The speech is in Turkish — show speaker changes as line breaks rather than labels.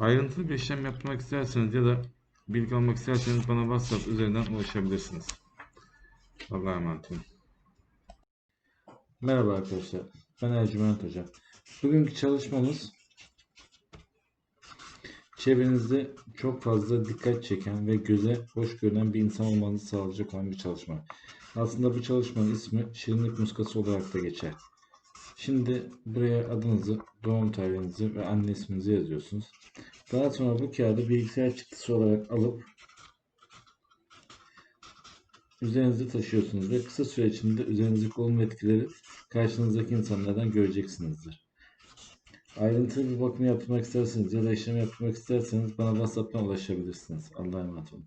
Ayrıntılı bir işlem yapmak isterseniz ya da bilgi almak isterseniz bana WhatsApp üzerinden ulaşabilirsiniz. Allah'a emanet olun. Merhaba arkadaşlar. Ben Ercüment Hoca. Bugünkü çalışmamız çevrenizde çok fazla dikkat çeken ve göze hoş görünen bir insan olmanızı sağlayacak olan bir çalışma. Aslında bu çalışmanın ismi şirinlik muskası olarak da geçer. Şimdi buraya adınızı, doğum tarihinizi ve anne isminizi yazıyorsunuz. Daha sonra bu kağıdı bilgisayar çıktısı olarak alıp üzerinizde taşıyorsunuz ve kısa süre içinde üzerinizdeki olumlu etkileri karşınızdaki insanlardan göreceksinizdir. Ayrıntılı bir bakım yaptırmak isterseniz ya da işlem yaptırmak isterseniz bana WhatsApp'tan ulaşabilirsiniz. Allah'a emanet olun.